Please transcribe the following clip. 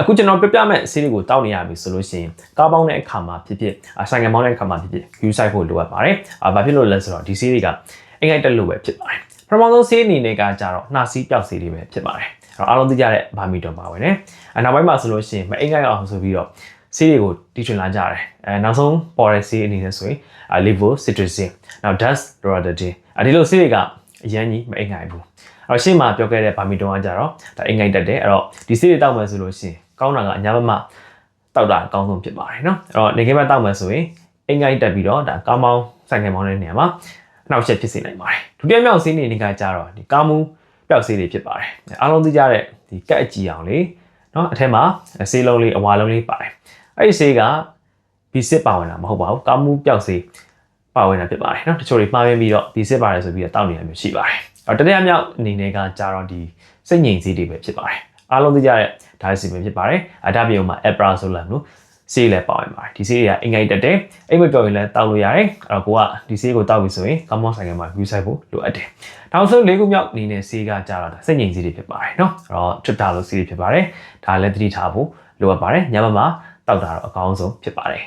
အခုကျွန်တော်ပြပြမဲ့ဆေးတွေကိုတောက်နေရပြီဆိုလို့ရှိရင်ကားပေါင်းတဲ့အခါမှာဖြစ်ဖြစ်အာဆိုင်ကပေါင်းတဲ့အခါမှာဖြစ်ဖြစ် view site ဖို့လိုအပ်ပါတယ်အာဘာဖြစ်လို့လဲဆိုတော့ဒီဆေးတွေကအင်္ဂိုက်တက်လို့ပဲဖြစ်ပါတယ်ပထမဆုံးဆေးအနေနဲ့ကကြတော့နှာစီးပျောက်ဆေးတွေပဲဖြစ်ပါတယ်အဲ့တော့အားလုံးသိကြတဲ့ဘာမီတွန်ပါဝင်တယ်အနောက်ပိုင်းမှာဆိုလို့ရှိရင်မအင်္ဂိုက်အောင်ဆိုပြီးတော့ဆေးတွေကိုတီထွင်လာကြတယ်အဲနောက်ဆုံးပေါ်တဲ့ဆေးအနေနဲ့ဆိုရင် levocitrazine နောက် dust loratadine အဲဒီလိုဆေးတွေကအရန်ကြီးမအင်္ဂိုက်ဘူးအဲ့တော့ရှေ့မှာပြောခဲ့တဲ့ဘာမီတွန်ကကြတော့ဒါအင်္ဂိုက်တက်တယ်အဲ့တော့ဒီဆေးတွေတောက်မယ်ဆိုလို့ရှိရင် ကောင်းတာကအညာဘက်မှတောက်တာအကောင်းဆုံးဖြစ်ပါတယ်နော်အဲ့တော့နေခဲ့ဘက်တောက်မယ်ဆိုရင်အင်္ဂိုက်တက်ပြီးတော့ဒါကာမောင်းဆိုင်ကယ်မောင်းတဲ့နေရာမှာနောက်ချက်ဖြစ်စေနိုင်ပါတယ်ဒုတိယမြောက်စီးနေနေကကြတော့ဒီကာမူပျောက်စီးတွေဖြစ်ပါတယ်အားလုံးသိကြတဲ့ဒီကက်အကြည်အောင်လေးနော်အထက်မှာဆေးလုံးလေးအဝါလုံးလေးပါတယ်အဲ့ဒီဆေးက B6 ပါဝင်တာမဟုတ်ပါဘူးကာမူပျောက်ဆေးပါဝင်တာဖြစ်ပါတယ်နော်တချို့တွေမှားပြီးတော့ B6 ပါတယ်ဆိုပြီးတော့တောက်နေတာမျိုးရှိပါတယ်အဲ့တော့တတိယမြောက်အနေနဲ့ကကြတော့ဒီစိတ်ငြိမ်စေးတွေပဲဖြစ်ပါတယ်အားလုံးသိကြတဲ့ ဒါစီပဲဖြစ်ပါတယ်အဒါပြုံမှာ Epra ဆိုလာလို့ဆေးလည်းပါဝင်ပါတယ်ဒီဆေးတွေကအင်္ဂိုက်တက်တယ်အိမ်မပြောရင်လည်းတောက်လို့ရတယ်အဲ့တော့ကိုကဒီဆေးကိုတောက်ပြီဆိုရင်ကောင်းမွန်ဆိုင်ကမှာ view site ဖို့လိုအပ်တယ်နောက်ဆုံးလေးခုမြောက်အနေနဲ့ဆေးကကြာတော့စိတ်ငြိမ်ဆေးတွေဖြစ်ပါတယ်เนาะအဲ့တော့ trip တာလို့ဆေးတွေဖြစ်ပါတယ်ဒါလည်းသတိထားဖို့လိုအပ်ပါတယ်ညဘက်မှာတောက်တာတော့အကောင်းဆုံးဖြစ်ပါတယ်